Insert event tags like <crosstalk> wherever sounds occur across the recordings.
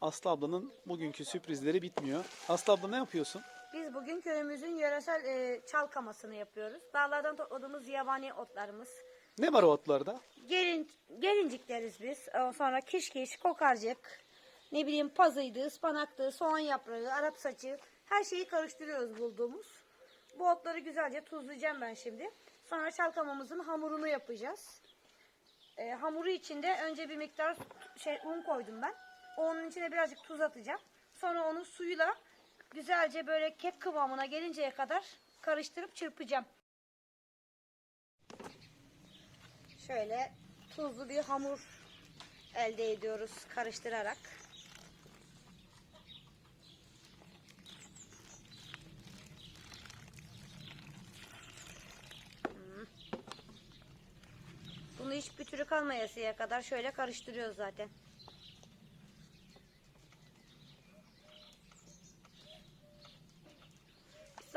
Aslı ablanın bugünkü sürprizleri bitmiyor. Aslı abla ne yapıyorsun? Biz bugün köyümüzün yöresel e, çalkamasını yapıyoruz. Dağlardan topladığımız yabani otlarımız. Ne var o otlarda? Gelin, gelincik deriz biz. Ondan Sonra kişkiş, kokarcık, ne bileyim pazıydı, ıspanaktı, soğan yaprağı, arap saçı. Her şeyi karıştırıyoruz bulduğumuz. Bu otları güzelce tuzlayacağım ben şimdi. Sonra çalkamamızın hamurunu yapacağız. E, hamuru içinde önce bir miktar şey un koydum ben. Onun içine birazcık tuz atacağım. Sonra onu suyla güzelce böyle kek kıvamına gelinceye kadar karıştırıp çırpacağım. Şöyle tuzlu bir hamur elde ediyoruz karıştırarak. Bunu hiç bütürü kalmayasıya kadar şöyle karıştırıyoruz zaten.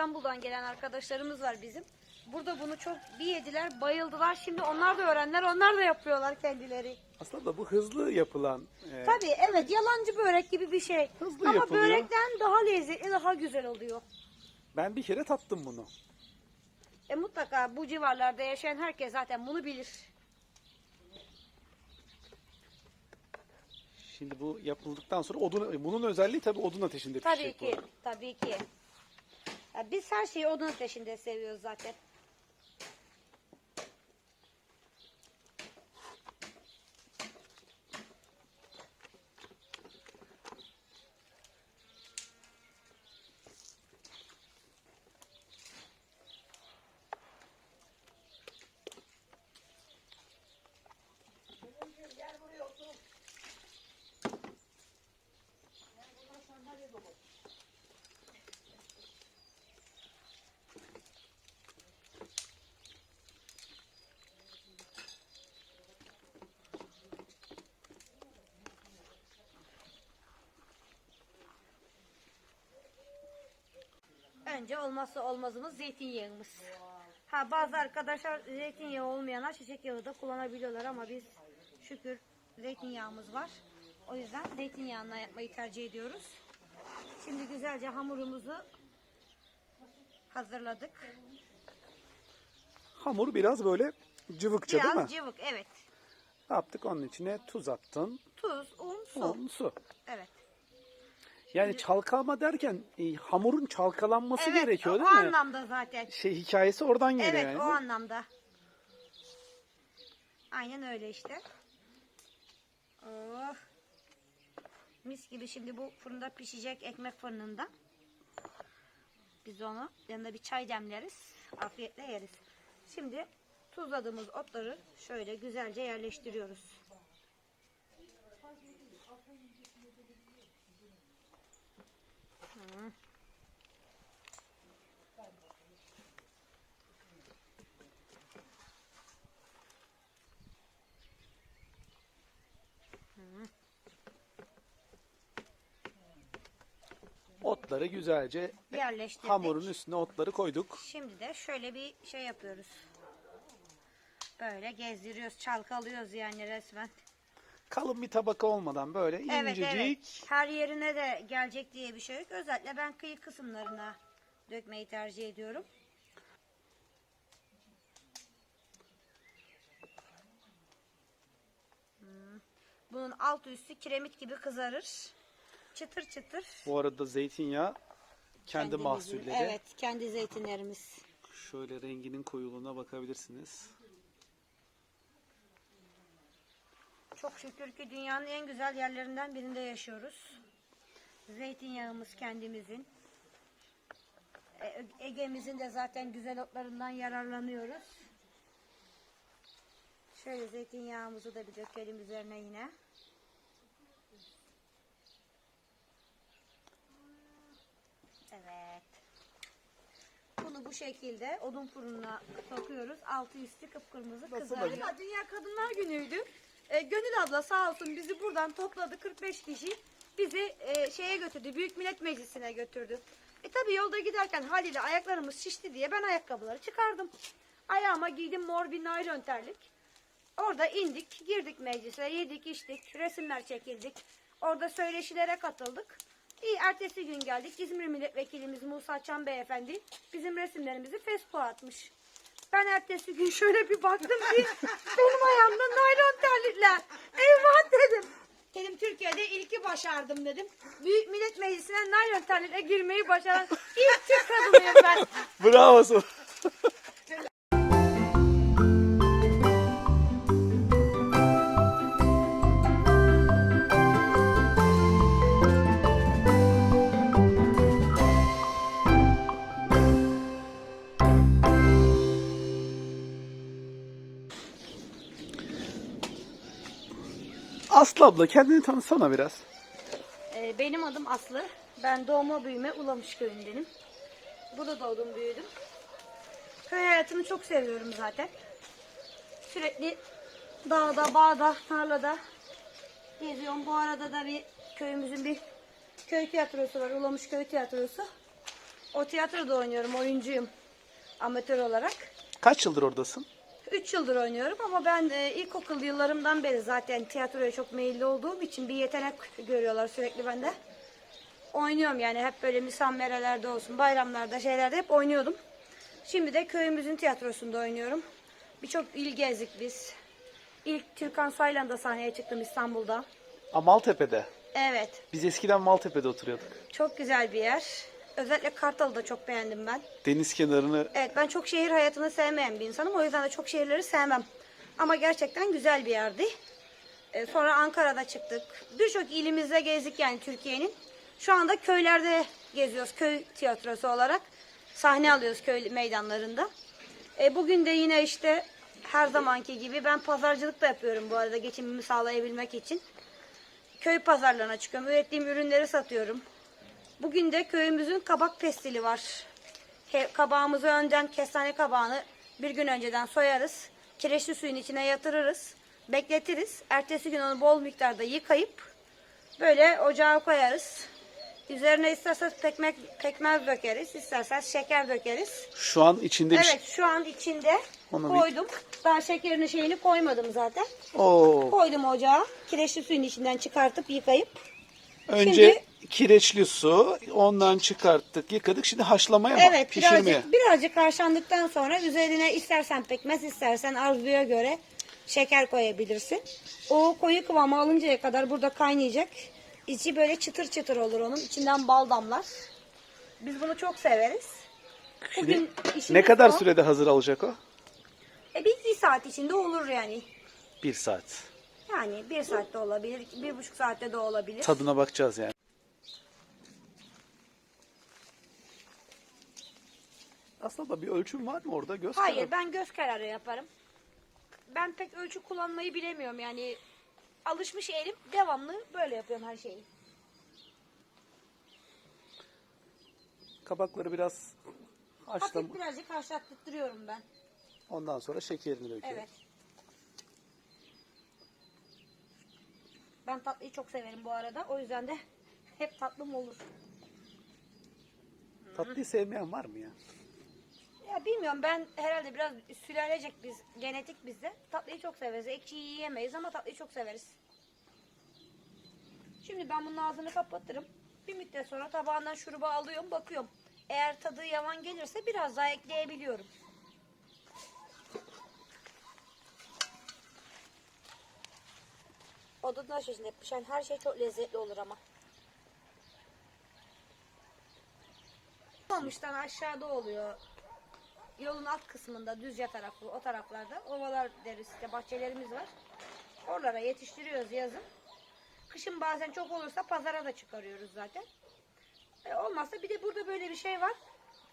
İstanbul'dan gelen arkadaşlarımız var bizim. Burada bunu çok bir yediler, bayıldılar. Şimdi onlar da öğrenler, onlar da yapıyorlar kendileri. Aslı abla bu hızlı yapılan e, Tabii evet yalancı börek gibi bir şey. Hızlı Ama yapılıyor. börekten daha lezzetli, daha güzel oluyor. ben bir kere tattım bunu. E mutlaka bu civarlarda yaşayan herkes zaten bunu bilir. Şimdi bu yapıldıktan sonra odun bunun özelliği tabii odun ateşinde Tabii pişecek ki, bu. tabii ki. Biz her şeyi odun ateşinde seviyoruz zaten. Önce olmazsa olmazımız zeytinyağımız. Ha bazı arkadaşlar zeytinyağı olmayanlar çiçek yağı da kullanabiliyorlar ama biz şükür zeytinyağımız var. O yüzden zeytinyağından yapmayı tercih ediyoruz. Şimdi güzelce hamurumuzu hazırladık. Hamur biraz böyle cıvıkça değil mi? Biraz cıvık evet. Ne yaptık? Onun içine tuz attın. Tuz, un, su. Un, su. Evet. Yani çalkalama derken e, hamurun çalkalanması evet gerekiyor değil o mi? anlamda zaten. Şey hikayesi oradan geliyor Evet yani. o anlamda. Aynen öyle işte. Oh. Mis gibi şimdi bu fırında pişecek ekmek fırınında. Biz onu yanında bir çay demleriz. Afiyetle yeriz. Şimdi tuzladığımız otları şöyle güzelce yerleştiriyoruz. Hı. Otları güzelce Yerleştirdik. hamurun üstüne otları koyduk. Şimdi de şöyle bir şey yapıyoruz. Böyle gezdiriyoruz, çalkalıyoruz yani resmen. Kalın bir tabaka olmadan böyle Evet incecik. evet. Her yerine de gelecek diye bir şey yok. Özellikle ben kıyı kısımlarına dökmeyi tercih ediyorum. Hmm. Bunun altı üstü kiremit gibi kızarır. Çıtır çıtır. Bu arada zeytinyağı kendi Kendimizin- mahsulleri. Evet, kendi zeytinlerimiz. Şöyle renginin koyuluğuna bakabilirsiniz. Çok şükür ki dünyanın en güzel yerlerinden birinde yaşıyoruz. Zeytinyağımız kendimizin. E- Ege'mizin de zaten güzel otlarından yararlanıyoruz. Şöyle zeytinyağımızı da bir dökelim üzerine yine. Evet. Bunu bu şekilde odun fırınına sokuyoruz. Altı üstü kıpkırmızı kızarıyor. Dünya Kadınlar Günü'ydü. E, Gönül abla sağ olsun bizi buradan topladı 45 kişi. Bizi e, şeye götürdü. Büyük Millet Meclisi'ne götürdü. E tabi yolda giderken haliyle ayaklarımız şişti diye ben ayakkabıları çıkardım. Ayağıma giydim mor bir naylon terlik. Orada indik, girdik meclise, yedik, içtik, resimler çekildik. Orada söyleşilere katıldık. İyi ertesi gün geldik. İzmir Milletvekilimiz Musa Çam Beyefendi bizim resimlerimizi Facebook'a atmış. Ben ertesi gün şöyle bir baktım ki benim ayağımda naylon terlikler. Eyvah dedim. Dedim Türkiye'de ilki başardım dedim. Büyük Millet Meclisi'ne naylon terlikle girmeyi başaran ilk Türk kadınıyım ben. Bravo Aslı abla kendini tanısana biraz. Ee, benim adım Aslı. Ben doğma büyüme Ulamış köyündenim. Burada doğdum büyüdüm. Köy hayatını çok seviyorum zaten. Sürekli dağda, bağda, tarlada geziyorum. Bu arada da bir köyümüzün bir köy tiyatrosu var. Ulamış Köy Tiyatrosu. O tiyatroda oynuyorum. Oyuncuyum. Amatör olarak. Kaç yıldır oradasın? 3 yıldır oynuyorum ama ben e, ilkokul yıllarımdan beri zaten tiyatroya çok meyilli olduğum için bir yetenek görüyorlar sürekli bende. Oynuyorum yani hep böyle misammerelerde olsun, bayramlarda, şeylerde hep oynuyordum. Şimdi de köyümüzün tiyatrosunda oynuyorum. Birçok il gezdik biz. İlk Türkan Saylan'da sahneye çıktım İstanbul'da. Aa, Maltepe'de. Evet, Biz eskiden Maltepe'de oturuyorduk. çok güzel bir yer. Özellikle Kartal'ı da çok beğendim ben. Deniz kenarını Evet ben çok şehir hayatını sevmeyen bir insanım. O yüzden de çok şehirleri sevmem. Ama gerçekten güzel bir yerdi. Ee, sonra Ankara'da çıktık. Birçok ilimizde gezdik yani Türkiye'nin. Şu anda köylerde geziyoruz. Köy tiyatrosu olarak sahne alıyoruz köy meydanlarında. E, bugün de yine işte her zamanki gibi ben pazarcılık da yapıyorum bu arada geçimimi sağlayabilmek için. Köy pazarlarına çıkıyorum. Ürettiğim ürünleri satıyorum. Bugün de köyümüzün kabak pestili var. Kabağımızı önden kestane kabağını bir gün önceden soyarız. Kireçli suyun içine yatırırız. Bekletiriz. Ertesi gün onu bol miktarda yıkayıp böyle ocağa koyarız. Üzerine isterseniz pekmek, pekmez dökeriz, isterseniz şeker dökeriz. şu an içinde bir şey. Evet şu an içinde Onu bir- koydum. Daha şekerini şeyini koymadım zaten. Oo. Koydum ocağa. Kireçli suyun içinden çıkartıp yıkayıp. Önce kireçli su, ondan çıkarttık, yıkadık. Şimdi haşlamaya mı? Evet Pişirmeye. birazcık, birazcık haşlandıktan sonra üzerine istersen pekmez istersen arzuya göre şeker koyabilirsin. O koyu kıvamı alıncaya kadar burada kaynayacak. İçi böyle çıtır çıtır olur onun. İçinden bal damlar. Biz bunu çok severiz. Bugün Şimdi işimiz ne kadar o. sürede hazır olacak o? E, bir, bir saat içinde olur yani. Bir saat. Yani bir saatte olabilir, bir buçuk saatte de olabilir. Tadına bakacağız yani. Aslında bir ölçüm var mı orada? Göz Hayır kararı. ben göz kararı yaparım. Ben pek ölçü kullanmayı bilemiyorum yani. Alışmış elim devamlı böyle yapıyorum her şeyi. Kabakları biraz haşlam. Hafif birazcık haşlattırıyorum ben. Ondan sonra şekerini döküyoruz. Evet. Ben tatlıyı çok severim bu arada. O yüzden de hep tatlım olur. Tatlıyı sevmeyen var mı ya? Ya bilmiyorum ben herhalde biraz sülalecek biz, genetik bizde. Tatlıyı çok severiz. Ekşiyi yiyemeyiz ama tatlıyı çok severiz. Şimdi ben bunun ağzını kapatırım. Bir müddet sonra tabağından şurubu alıyorum, bakıyorum. Eğer tadı yavan gelirse biraz daha ekleyebiliyorum. Odada şimdi pişen her şey çok lezzetli olur ama. Olmamıştan aşağıda oluyor yolun alt kısmında düzce tarafı o taraflarda ovalar deriz işte bahçelerimiz var. Oralara yetiştiriyoruz yazın. Kışın bazen çok olursa pazara da çıkarıyoruz zaten. E, olmazsa bir de burada böyle bir şey var.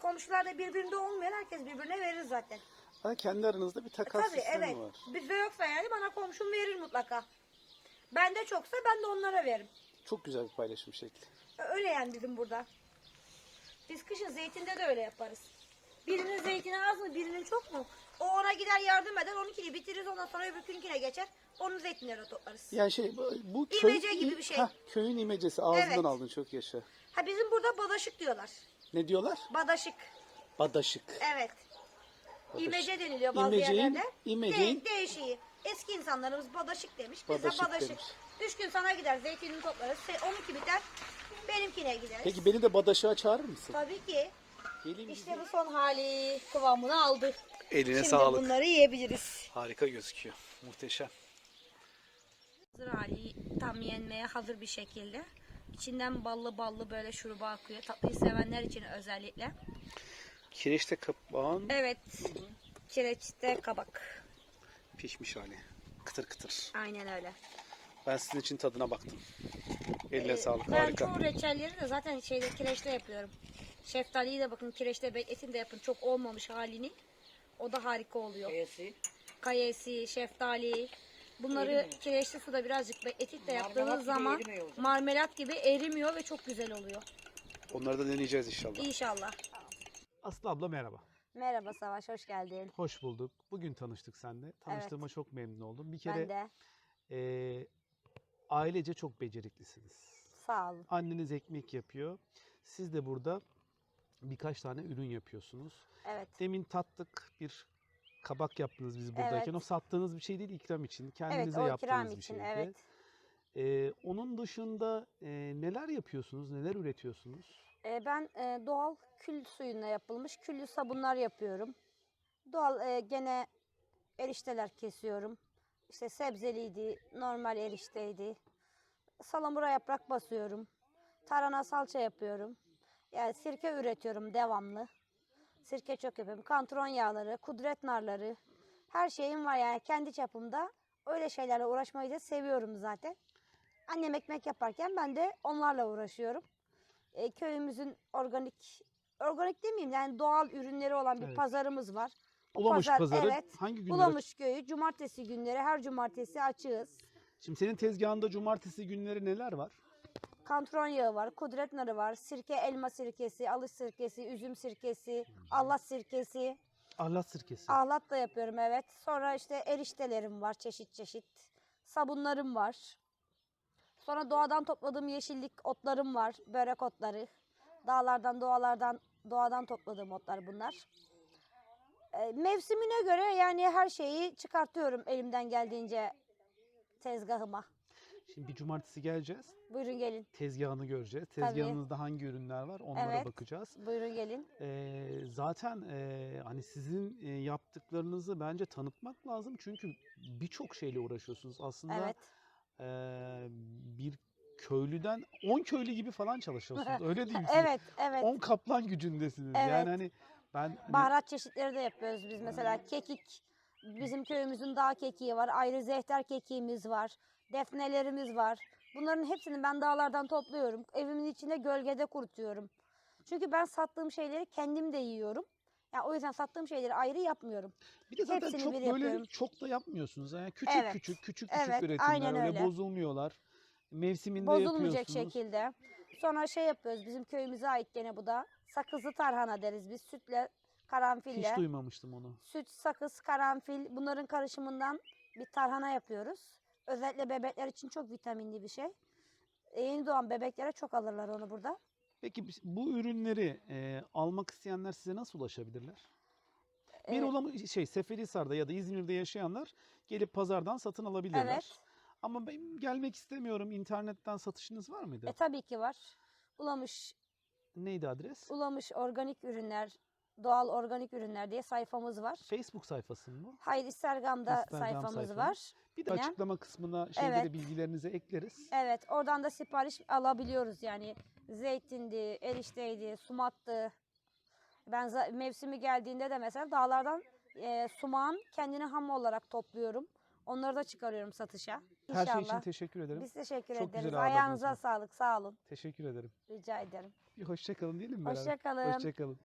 Komşular da birbirinde olmayan herkes birbirine verir zaten. Ha, kendi aranızda bir takas Tabii sistemi evet. var. Bizde yoksa yani bana komşum verir mutlaka. Bende çoksa ben de onlara veririm. Çok güzel bir paylaşım şekli. Öyle yani bizim burada. Biz kışın zeytinde de öyle yaparız. Birinin zeytini az mı birinin çok mu? O ona gider yardım eder onunkini bitiririz ondan sonra öbürkünkine geçer. Onun zeytinlerini toplarız. Yani şey bu- bu köy, İmece gibi bir şey. Hah, köyün imecesi ağzından Evet. aldın çok yaşa. Ha bizim burada badaşık diyorlar. Ne diyorlar? Badaşık. Badaşık. Evet. Badaşık. İmece deniliyor bazı İmeceğin- yerlerde. imeceğin- De- değişiği. Eski insanlarımız badaşık demiş. Biz Badaşık de badaşık. demiş. Üç gün sana gider zeytinini toplarız. Se- Onunki biter. Benimkine gideriz. Peki beni de Badaşı'ğa çağırır mısın? Tabii ki. Geleyim İşte bu son hali kıvamını aldı. Eline Şimdi sağlık. bunları yiyebiliriz. Harika gözüküyor. Muhteşem. Hazır hali tam yenmeye hazır bir şekilde. İçinden ballı ballı böyle şuruba akıyor. Tatlıyı sevenler için özellikle. Kireçte kapağın Evet. Kireçte kabak. Pişmiş hali. Kıtır kıtır. Aynen öyle. Ben sizin için tadına baktım. Eline sağlık. Ee, Ben Harika. çoğu reçelleri de zaten şeyde kireçte yapıyorum. Şeftaliyi de bakın kireçte bekletin de yapın. Çok olmamış halini. O da harika oluyor. Kayası. Kayesi, şeftali. Bunları kireçli suda birazcık bekletip de Marmelat yaptığınız gibi zaman erimiyor o zaman. marmelat gibi erimiyor ve çok güzel oluyor. Onları da deneyeceğiz inşallah. İnşallah. Aslı abla merhaba. Merhaba Savaş, hoş geldin. Hoş bulduk. Bugün tanıştık seninle. Tanıştığıma çok memnun oldum. Bir Ben kere de. eee, ailece çok beceriklisiniz. Sağ olun. Anneniz ekmek yapıyor. Siz de burada birkaç tane ürün yapıyorsunuz. Evet. Demin tattık bir kabak yaptınız biz buradayken. Evet. O sattığınız bir şey değil ikram için. Evet, Kendinize o yaptığınız bir için. şeydi. Evet. Ee, onun dışında e, neler yapıyorsunuz? Neler üretiyorsunuz? Ee, ben e, doğal kül suyuna yapılmış küllü sabunlar yapıyorum. Doğal e, gene erişteler kesiyorum. İşte sebzeliydi, normal erişteydi. Salamura yaprak basıyorum. Tarhana salça yapıyorum. Yani sirke üretiyorum devamlı. Sirke çok yapıyorum. Kantron yağları, kudret narları. Her şeyim var yani kendi çapımda. Öyle şeylerle uğraşmayı da seviyorum zaten. Annem ekmek yaparken ben de onlarla uğraşıyorum e, köyümüzün organik organik demeyeyim yani doğal ürünleri olan bir Evet. pazarımız var. O Ulamış pazar, pazarı evet. hangi günler? Bulamış köyü cumartesi günleri her cumartesi açığız. Şimdi senin tezgahında cumartesi günleri neler var? Kantron yağı var, kudret narı var, sirke, elma sirkesi, alış sirkesi, üzüm sirkesi, ahlat sirkesi. Ahlat sirkesi. Ahlat da yapıyorum evet. Sonra işte eriştelerim var çeşit çeşit. Sabunlarım var. Sonra doğadan topladığım yeşillik otlarım var. Börek otları. Dağlardan, doğalardan, doğadan topladığım otlar bunlar. Ee, mevsimine göre yani her şeyi çıkartıyorum elimden geldiğince tezgahıma. Şimdi bir cumartesi geleceğiz. Buyurun gelin. Tezgahını göreceğiz. Tezgahınızda hangi ürünler var onlara Evet. bakacağız. Buyurun gelin. Ee, zaten e, hani sizin e, yaptıklarınızı bence tanıtmak lazım. Çünkü birçok şeyle uğraşıyorsunuz. Aslında Evet. E, bir köylüden 10 köylü gibi falan çalışıyorsunuz. Öyle diyeyim <laughs> size. Evet, evet. 10 kaplan gücündesiniz. Evet. Yani hani ben Baharat çeşitleri de yapıyoruz biz mesela kekik. Bizim köyümüzün dağ kekiği var. Ayrı zehter kekiğimiz var. Defnelerimiz var. Bunların hepsini ben dağlardan topluyorum. Evimin içinde gölgede kurutuyorum. Çünkü ben sattığım şeyleri kendim de yiyorum. Yani o yüzden sattığım şeyleri ayrı yapmıyorum. bir de zaten hepsini çok böyle yapıyorum. çok da yapmıyorsunuz. Yani küçük Evet. küçük küçük küçük Evet, üretimler aynen öyle, öyle. bozulmuyorlar. Mevsiminde Bozulmayacak yapıyorsunuz. şekilde. Sonra şey yapıyoruz. Bizim köyümüze ait gene bu da. Sakızlı tarhana deriz biz. Sütle, karanfille. Hiç duymamıştım onu. süt, sakız, karanfil bunların karışımından bir tarhana yapıyoruz. Özellikle bebekler için çok vitaminli bir şey. Yeni doğan bebeklere çok alırlar onu burada. Peki bu ürünleri e, almak isteyenler size nasıl ulaşabilirler? Bir Evet. olan şey Seferihisar'da ya da İzmir'de yaşayanlar gelip pazardan satın alabilirler. Evet. Ama ben gelmek istemiyorum. İnternetten satışınız var mıydı? E tabii ki var. Ulamış, Neydi adres? ulamış organik ürünler, doğal organik ürünler diye sayfamız var. Facebook sayfası mı? Hayır Instagram'da Instagram sayfamız sayfanız. var. Bir de açıklama kısmına şeyleri Evet. bilgilerinizi ekleriz. Evet oradan da sipariş alabiliyoruz yani. Zeytindi, erişteydi, sumaktı. Ben za- mevsimi geldiğinde de mesela dağlardan e, sumağın kendini ham olarak topluyorum. Onları da çıkarıyorum satışa. Her İnşallah. şey için teşekkür ederim. Biz teşekkür Çok ederiz. güzel ağırladınız Ayağınıza bizi. sağlık. Sağ olun. Teşekkür ederim. Rica ederim. Bir hoşça kalın diyelim mi beraber? Hoşça kalın. Hoşça kalın.